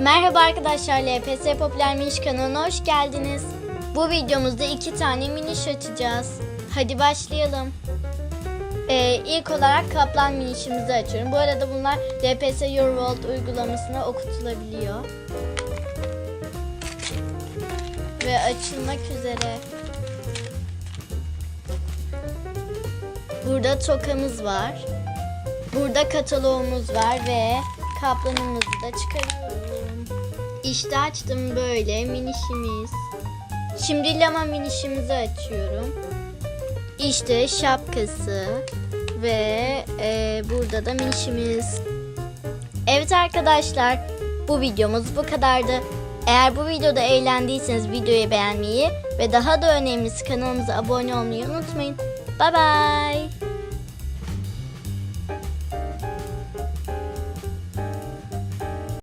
Merhaba arkadaşlar, LPS Popüler Miniş kanalına hoş geldiniz. Bu videomuzda iki tane miniş açacağız. Hadi başlayalım. Ee, ilk olarak kaplan minişimizi açıyorum. Bu arada bunlar LPS Euroworld uygulamasına okutulabiliyor. Ve açılmak üzere. Burada tokamız var. Burada kataloğumuz var ve kaplanımızı da çıkarıyorum. İşte açtım böyle minişimiz. Şimdi lama minişimizi açıyorum. İşte şapkası ve e, burada da minişimiz. Evet arkadaşlar bu videomuz bu kadardı. Eğer bu videoda eğlendiyseniz videoyu beğenmeyi ve daha da önemlisi kanalımıza abone olmayı unutmayın. Bye bye.